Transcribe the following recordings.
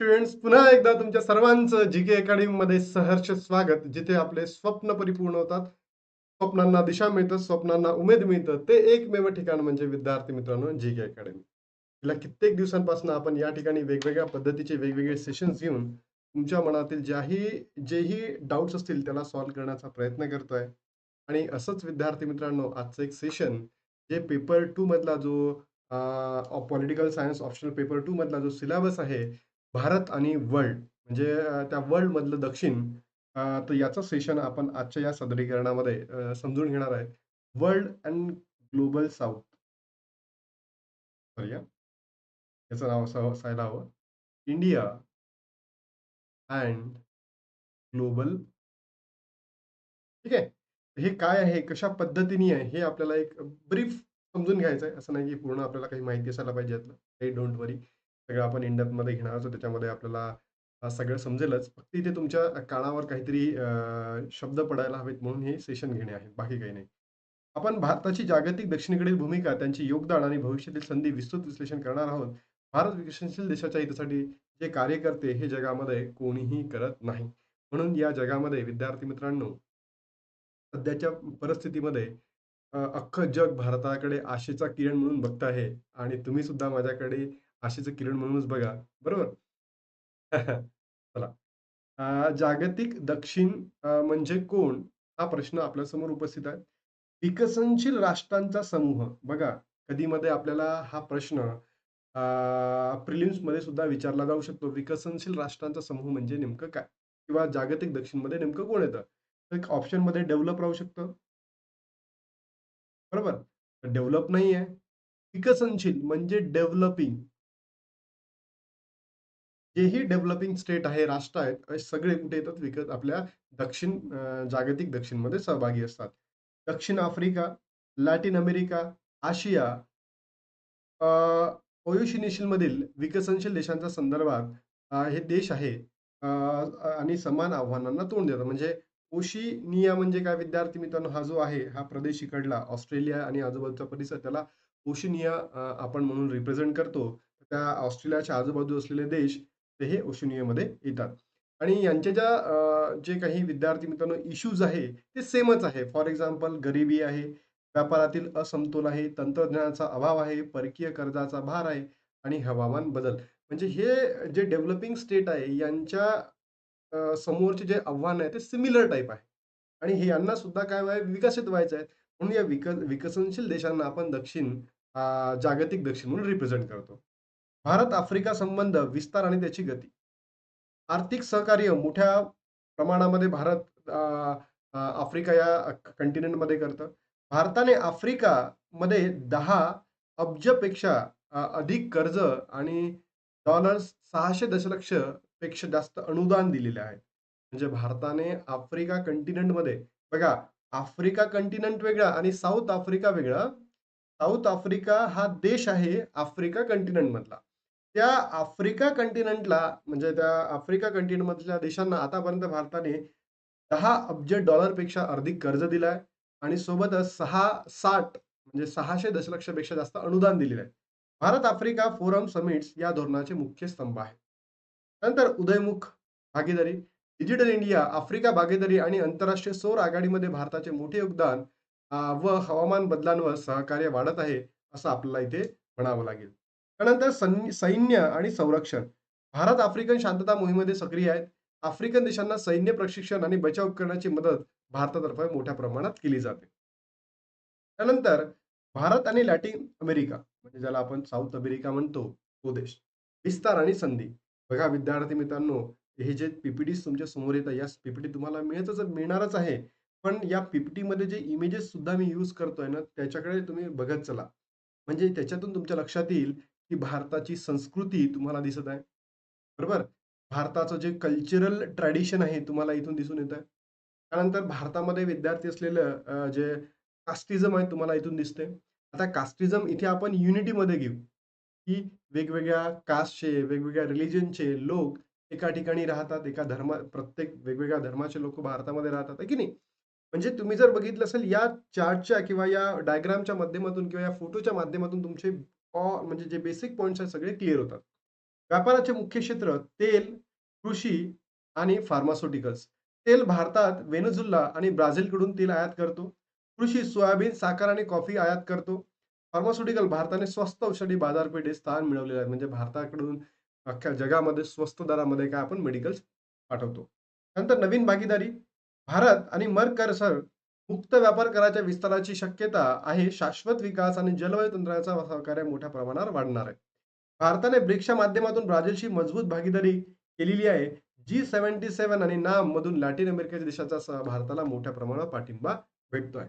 Students पुन्हा एकदा तुमच्या सर्वांचं जी के अकॅडमीमध्ये सहर्ष स्वागत जिथे आपले स्वप्न परिपूर्ण होतात. स्वप्नांना दिशा मिळतं स्वप्नांना उमेद मिळतं. ते एकमेव ठिकाण म्हणजे विद्यार्थी मित्रांनो जी के अकॅडमी गेल्या कित्येक दिवसांपासून आपण या ठिकाणी वेगवेगळ्या पद्धतीचे वेगवेगळे सेशन्स घेऊन तुमच्या मनातील ज्याही जेही डाऊट्स असतील त्याला सॉल्व्ह करण्याचा प्रयत्न करतोय. आणि असंच विद्यार्थी मित्रांनो आजचं एक सेशन जे पेपर टू मधला जो political science optional paper two मधला जो सिलेबस आहे भारत आणि वर्ल्ड म्हणजे अ, त्या वर्ल्ड मधलं दक्षिण अ, तर याचं सेशन आपण आजच्या या सदरीकरणामध्ये अ, समजून घेणार आहे. World and global south sorry याचं नाव असं असायला हवं. इंडिया अँड ग्लोबल ठीक आहे? हे काय आहे? कशा पद्धतीने आहे? हे आपल्याला एक ब्रीफ समजून घ्यायचं आहे असं नाही की पूर्ण आपल्याला काही माहिती असायला पाहिजे यातलं. डोंट वरी सगळं आपण इंडपमध्ये घेणार आहोत त्याच्यामध्ये आपल्याला सगळं समजेलच. फक्त इथे तुमच्या कानावर काहीतरी अ, शब्द पडायला हवेत म्हणून हे सेशन घेणे आहे बाकी काही नाही. आपण भारताची जागतिक दक्षिणेकडील भूमिका त्यांचे योगदान आणि भविष्यातील संधी विस्तृत विश्लेषण करणार आहोत. भारत विकसनशील देशाच्या हितासाठी जे कार्य करते हे जगामध्ये कोणीही करत नाही. म्हणून या जगामध्ये विद्यार्थी मित्रांनो सध्याच्या परिस्थितीमध्ये अ, अख्खं जग भारताकडे आशेचा किरण म्हणून बघत आहे. आणि तुम्ही सुद्धा माझ्याकडे आशेचं किरण म्हणूनच बघा. बरोबर? चला. जागतिक दक्षिण म्हणजे कोण? हा प्रश्न आपल्यासमोर उपस्थित आहे. विकसनशील राष्ट्रांचा समूह. बघा कधीमध्ये आपल्याला हा प्रश्न प्रिलिम्समध्ये सुद्धा विचारला जाऊ शकतो. विकसनशील राष्ट्रांचा समूह म्हणजे नेमकं काय? किंवा जागतिक दक्षिणमध्ये नेमकं कोण येतं? तर एक ऑप्शनमध्ये डेव्हलप राहू शकतं. बरोबर? डेव्हलप नाही आहे विकसनशील म्हणजे डेव्हलपिंग. जेही डेव्हलपिंग स्टेट आहे राष्ट्र आहेत हे सगळे कुठे येतात? विकत आपल्या दक्षिण अं, जागतिक दक्षिणमध्ये सहभागी असतात. दक्षिण आफ्रिका लॅटिन अमेरिका आशिया ओयुशिनेशियल मधील विकसनशील देशांच्या संदर्भात अं, हे देश आहे अं, आणि समान आव्हानांना तोंड देतात. म्हणजे ओशिनिया म्हणजे काय विद्यार्थी मित्रांनो? हा जो आहे हा प्रदेश इकडला ऑस्ट्रेलिया आणि आजूबाजूचा परिसर त्याला ओशिनिया अं, आपण म्हणून रिप्रेझेंट करतो. त्या ऑस्ट्रेलियाच्या आजूबाजू असलेले देश ते हे ओशिनियामध्ये येतात. आणि यांच्या ज्या जे काही विद्यार्थी मित्रांनो इश्यूज आहे ते सेमच आहे. फॉर एक्झाम्पल गरिबी आहे व्यापारातील असमतोल आहे तंत्रज्ञानाचा अभाव आहे परकीय कर्जाचा भार आहे आणि हवामान बदल. म्हणजे हे जे डेव्हलपिंग स्टेट आहे यांच्या समोरचे जे आव्हान आहे ते सिमिलर टाईप आहे. आणि हे यांना सुद्धा काय व्हाय विकसित व्हायचं आहे. म्हणून या विक विकसनशील देशांना आपण दक्षिण जागतिक दक्षिण म्हणून रिप्रेझेंट करतो. भारत आफ्रिका संबंध विस्तार आणि त्याची गती. आर्थिक सहकार्य मोठ्या प्रमाणामध्ये भारत आफ्रिका या कंटिनेंटमध्ये करतं. भारताने आफ्रिकामध्ये दहा अब्जपेक्षा अधिक कर्ज आणि डॉलर्स सहाशे दशलक्षपेक्षा जास्त अनुदान दिलेले आहे म्हणजे भारताने आफ्रिका कंटिनेंटमध्ये बघा आफ्रिका कंटिनेंट वेगळा आणि साऊथ आफ्रिका वेगळा. साऊथ आफ्रिका हा देश आहे आफ्रिका कंटिनेंट मधला. त्या आफ्रिका कंटिनेंटला म्हणजे त्या आफ्रिका कंटिनेंट मधल्या देशांना आतापर्यंत भारताने दहा अब्ज डॉलरपेक्षा अधिक कर्ज दिलाय आणि सोबतच सहा साठ म्हणजे सहाशे दशलक्षपेक्षा जास्त अनुदान दिलेलं आहे भारत आफ्रिका फोरम समिट्स या धोरणाचे मुख्य स्तंभ आहे नंतर उदयमुख भागीदारी डिजिटल इंडिया आफ्रिका भागीदारी आणि आंतरराष्ट्रीय सौर आघाडीमध्ये भारताचे मोठे योगदान व हवामान बदलांवर सहकार्य वाढत आहे असं आपल्याला इथे म्हणावं लागेल. त्यानंतर सैन्य सैन्य आणि संरक्षण. भारत आफ्रिकन शांतता मोहिमेमध्ये सक्रिय आहेत. आफ्रिकन देशांना सैन्य प्रशिक्षण आणि बचाव उपकरणाची मदत भारतातर्फे मोठ्या प्रमाणात केली जाते. त्यानंतर भारत आणि लॅटिन अमेरिका म्हणजे ज्याला आपण साऊथ अमेरिका म्हणतो तो देश. विस्तार आणि संधी. बघा विद्यार्थी मित्रांनो हे जे पीपीटी तुमच्यासमोर येतात या पीपीटी तुम्हाला मिळतच मिळणारच आहे. पण या पीपीटी मध्ये जे इमेजेस सुद्धा मी यूज करतोय ना त्याच्याकडे तुम्ही बघत चला. म्हणजे त्याच्यातून तुमच्या लक्षात येईल ही भारताची संस्कृती तुम्हाला दिसत आहे. बरोबर? भारताचं जे कल्चरल ट्रॅडिशन आहे तुम्हाला इथून दिसून येत आहे. त्यानंतर भारतामध्ये विद्यार्थी असलेलं जे कास्टिझम आहे तुम्हाला इथून दिसते आता कास्टिझम इथे आपण युनिटीमध्ये घेऊ. की वेगवेगळ्या कास्टचे वेगवेगळ्या रिलिजनचे लोक एका ठिकाणी राहतात एका धर्मा प्रत्येक वेगवेगळ्या धर्माचे लोक भारतामध्ये राहतात की नाही? म्हणजे तुम्ही जर बघितलं असेल या चार्टच्या किंवा या डायग्रामच्या माध्यमातून किंवा या फोटोच्या माध्यमातून तुमचे म्हणजे जे बेसिक पॉईंट्स आहेत सगळे क्लिअर होतात व्यापाराचे मुख्य क्षेत्र तेल, कृषी आणि फार्मास्युटिकल्स. तेल भारतात वेनेझुला आणि ब्राझीलकडून तेल आयात करतो. कृषी सोयाबीन, साखर आणि कॉफी आयात करतो. फार्मास्युटिकल भारताने स्वस्त औषधी बाजारपेठेत स्थान मिळवलेलं आहे. म्हणजे भारताकडून अख्ख्या जगामध्ये स्वस्त दरामध्ये काय आपण मेडिकल्स पाठवतो. नंतर नवीन भागीदारी. भारत आणि मर्कसर मुक्त व्यापार कराच्या विस्ताराची शक्यता आहे. शाश्वत विकास आणि जलवायू तंत्राचा सहकार्य मोठ्या प्रमाणावर वाढणार आहे. भारताने ब्रिक्सच्या माध्यमातून ब्राझीलशी मजबूत भागीदारी केलेली आहे. G77 आणि नाम मधून लॅटिन अमेरिकेच्या देशाचा भारताला मोठ्या प्रमाणावर पाठिंबा भेटतोय.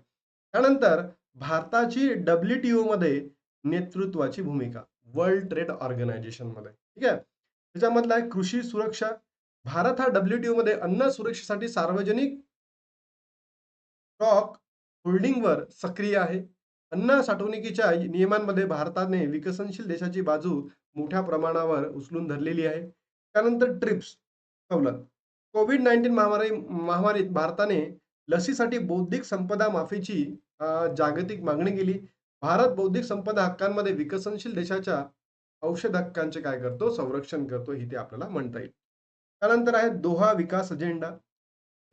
त्यानंतर भारताची WTO मध्ये नेतृत्वाची भूमिका. वर्ल्ड ट्रेड ऑर्गनायझेशनमध्ये ठीक आहे. त्याच्यामधला आहे कृषी सुरक्षा. भारत हा WTO मध्ये अन्न सुरक्षेसाठी सार्वजनिक स्टॉक होल्डिंगवर सक्रिय आहे. अन्न साठवणुकीच्या नियमांमध्ये भारताने विकसनशील देशाची बाजू मोठ्या प्रमाणावर उचलून धरलेली आहे. त्यानंतर ट्रिप्स सवलत. कोविड नाईन्टीन महामारी महामारीत भारताने लसीसाठी बौद्धिक संपदा माफीची जागतिक मागणी केली. भारत बौद्धिक संपदा हक्कांमध्ये विकसनशील देशाच्या औषध हक्कांचे काय करतो? संरक्षण करतो. इथे आपल्याला म्हणता येईल. त्यानंतर आहे दोहा विकास अजेंडा.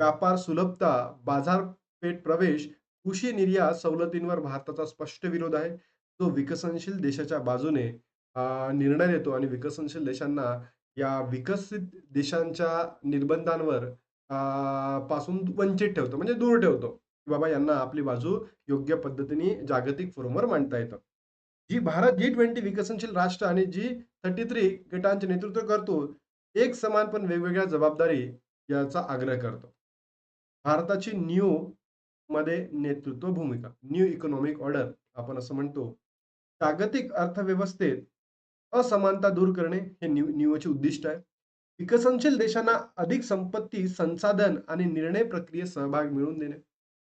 व्यापार सुलभता, बाजार बाजारपेठ प्रवेश, कृषी निर्यात सवलतींवर भारताचा स्पष्ट विरोध आहे. जो विकसनशील देशाच्या बाजूने निर्णय देतो आणि विकसनशील देशांना या विकसित देशांच्या निर्बंधांवर पासून वंचित ठेवतो. म्हणजे दूर ठेवतो. की बाबा यांना आपली बाजू योग्य पद्धतीने जागतिक फोरमवर मांडता येतं. जी भारत G20 विकसनशील राष्ट्र आणि G33 गटांचे नेतृत्व करतो. एक समान पण वेगवेगळ्या जबाबदारी याचा आग्रह करतो. भारताची न्यू मध्ये नेतृत्व भूमिका. न्यू इकॉनॉमिक ऑर्डर आपण असं म्हणतो. जागतिक अर्थव्यवस्थेत असमानता दूर करणे हे न्यू न्यूचे उद्दिष्ट आहे. विकसनशील देशांना अधिक संपत्ती, संसाधन आणि निर्णय प्रक्रियेत सहभाग मिळवून देणे.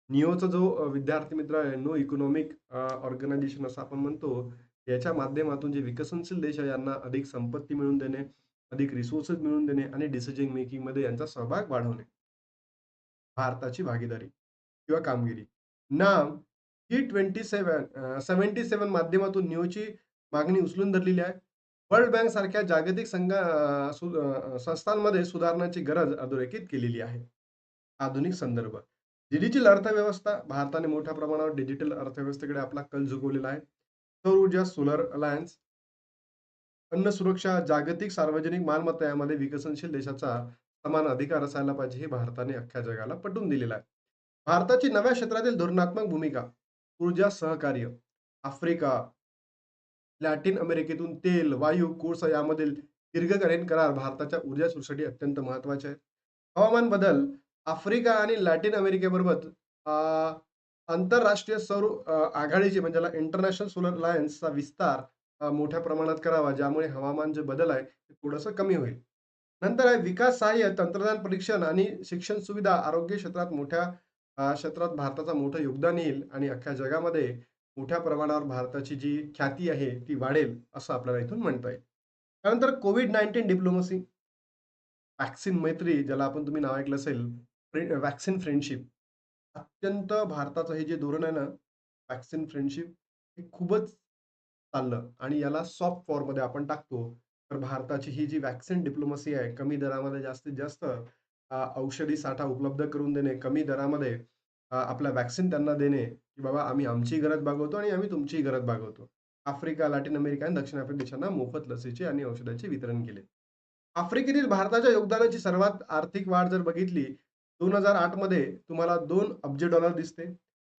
निओचा जो विद्यार्थी मित्र आहे, नो इकॉनॉमिक ऑर्गनायझेशन असं आपण म्हणतो. याच्या माध्यमातून जे विकसनशील देश आहे यांना अधिक संपत्ती मिळवून देणे, अधिक रिसोर्सेस मिळवून देणे आणि डिसिजन मेकिंगमध्ये यांचा सहभाग वाढवणे. भारताची भागीदारी किंवा कामगिरी. नाम G27 अ, 77 माध्यमातून नियोची मागणी उचलून धरलेली आहे. वर्ल्ड बँक सारख्या जागतिक संघा सु संस्थांमध्ये सुधारणाची गरज अधोरेखित केलेली आहे. आधुनिक संदर्भ. डिजिटल अर्थव्यवस्था. भारताने मोठ्या प्रमाणावर डिजिटल अर्थव्यवस्थेकडे आपला कल झुकवलेला आहे. सौर ऊर्जा, सोलर अलायन्स. अन्न सुरक्षा, जागतिक सार्वजनिक मालमत्ता यामध्ये विकसनशील देशाचा समान अधिकार असायला पाहिजे, हे भारताने अख्ख्या जगाला पटवून दिलेलं आहे. भारताची नव्या क्षेत्रातील धोरणात्मक भूमिका. ऊर्जा सहकार्य. आफ्रिका, लॅटिन अमेरिकेतून तेल, वायू, कोळसा यामधील दीर्घकालीन करार भारताच्या ऊर्जा सुरक्षेसाठी अत्यंत महत्त्वाचे आहे हवामान बदल. आफ्रिका आणि लॅटिन अमेरिकेबरोबर आंतरराष्ट्रीय सौर आघाडीचे आघाडीची म्हणजे इंटरनॅशनल सोलर अलायन्सचा विस्तार मोठ्या प्रमाणात करावा, ज्यामुळे हवामान जे बदल आहे, ते थोडंसं कमी होईल. नंतर आहे विकास सहाय्य, तंत्रज्ञान परीक्षण आणि शिक्षण सुविधा, आरोग्य क्षेत्रात मोठ्या क्षेत्रात भारताचा मोठं योगदान येईल आणि अख्ख्या जगामध्ये मोठ्या प्रमाणावर भारताची जी ख्याती आहे, ती वाढेल, असं आपल्याला इथून म्हणता येईल. त्यानंतर कोविड नाईन्टीन डिप्लोमसी. वॅक्सिन मैत्री, ज्याला आपण तुम्ही नाव ऐकलं असेल. Vaccine friendship. अत्यंत भारताचं हे जे धोरण आहे ना, व्हॅक्सिन फ्रेंडशिप हे खूपच चाललं आणि याला सॉफ्ट फॉर्ममध्ये आपण टाकतो. तर भारताची ही जी वॅक्सिन डिप्लोमसी आहे, कमी दरामध्ये जास्तीत जास्त औषधी साठा उपलब्ध करून देणे, कमी दरामध्ये आपला आपल्या व्हॅक्सिन त्यांना देणे, की बाबा आम्ही आमची गरज भागवतो आणि आम्ही तुमचीही गरज भागवतो. आफ्रिका, लॅटिन अमेरिका आणि दक्षिण आफ्रिका देशांना मोफत लसीचे आणि औषधाचे वितरण केले. आफ्रिकेतील भारताच्या योगदानाची सर्वात आर्थिक वाढ जर बघितली, 2008 मध्ये तुम्हाला दोन अब्ज डॉलर दिसते.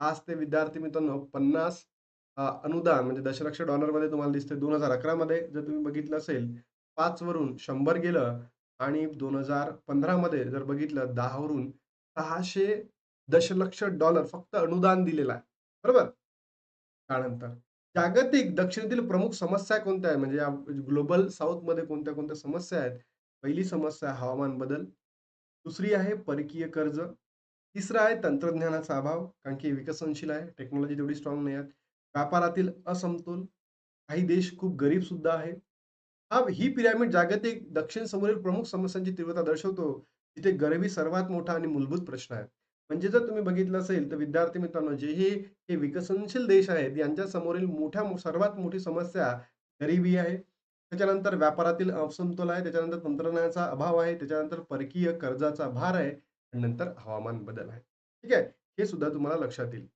आज ते विद्यार्थी मित्रांनो पन्नास अनुदान म्हणजे दशलक्ष डॉलरमध्ये तुम्हाला दिसते. 2011 मध्ये जर तुम्ही बघितलं असेल, 5 वरून 100 गेलं आणि दोन हजार पंधरामध्ये जर बघितलं दहावरून सहाशे दशलक्ष डॉलर फक्त अनुदान दिलेलं आहे. बरोबर? त्यानंतर जागतिक दक्षिणेतील प्रमुख समस्या कोणत्या आहेत? म्हणजे ग्लोबल साऊथमध्ये कोणत्या-कोणत्या समस्या आहेत? पहिली समस्या हवामान बदल. दुसरी आहे परकीय कर्ज. तिसरं आहे तंत्रज्ञानाचा अभाव, कारण की विकसनशील आहे, टेक्नॉलॉजी तेवढी स्ट्रॉंग नाही आहेत व्यापारातील असमतोल. काही देश खूप गरीब सुद्धा आहे. हा ही पिरॅमिड जागतिक दक्षिण समोरील प्रमुख समस्यांची तीव्रता दर्शवतो. जिथे गरिबी सर्वात मोठा आणि मूलभूत प्रश्न आहे. म्हणजे जर तुम्ही बघितलं असेल, तर विद्यार्थी मित्रांनो, जे हे हे विकसनशील देश आहेत, यांच्या समोरील मोठ्या सर्वात मोठी समस्या गरिबी आहे. त्याच्यानंतर व्यापारातील असमतोल आहे, त्याच्यानंतर तंत्रज्ञानाचा अभाव आहे, त्याच्यानंतर परकीय कर्जाचा भार आहे आणि नंतर हवामान बदल आहे. ठीक आहे? हे सुद्धा तुम्हाला लक्षात येईल.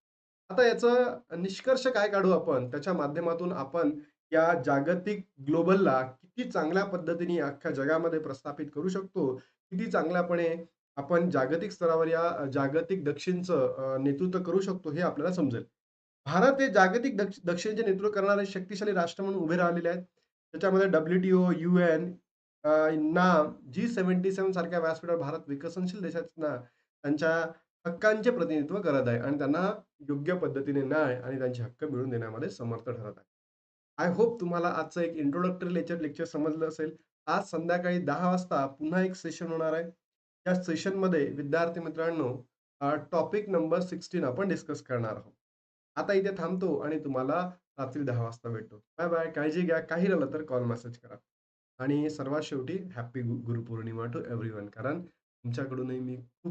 आता याचा निष्कर्ष काय काढू आपण? त्याच्या माध्यमातून आपण या जागतिक ग्लोबलला किती चांगल्या पद्धतीने अख्ख्या जगामध्ये प्रस्थापित करू शकतो, किती चांगल्यापणे आपण जागतिक स्तरावर या जागतिक दक्षिणचं नेतृत्व करू शकतो, हे आपल्याला समजेल. भारत हे जागतिक दक्ष दक्षिणचे नेतृत्व करणारे शक्तिशाली राष्ट्र म्हणून उभे राहिलेले आहेत. त्याच्यामध्ये डब्ल्यूटीओ यू एन ना जी नाम, G77 सारख्या व्यासपीठावर भारत विकसनशील देशांना त्यांच्या हक्कांचे प्रतिनिधित्व करत आहे आणि त्यांना योग्य पद्धतीने न्याय आणि त्यांचे हक्क मिळवून देण्यामध्ये समर्थ ठरत आहे. आय होप तुम्हाला आजचं एक इंट्रोडक्टरी लेक्चर लेक्चर समजलं असेल. आज संध्याकाळी दहा वाजता पुन्हा एक सेशन होणार आहे. या सेशनमध्ये विद्यार्थी मित्रांनो टॉपिक नंबर 16 आपण डिस्कस करणार आहोत. आता इथे थांबतो आणि तुम्हाला रात्री दहा वाजता भेटतो. बाय-बाय. काळजी घ्या. काही राहिलं तर कॉल मेसेज करा. आणि सर्वात शेवटी हॅपी गुरुपौर्णिमा टू एव्हरीवन कारण तुमच्याकडूनही मी खूप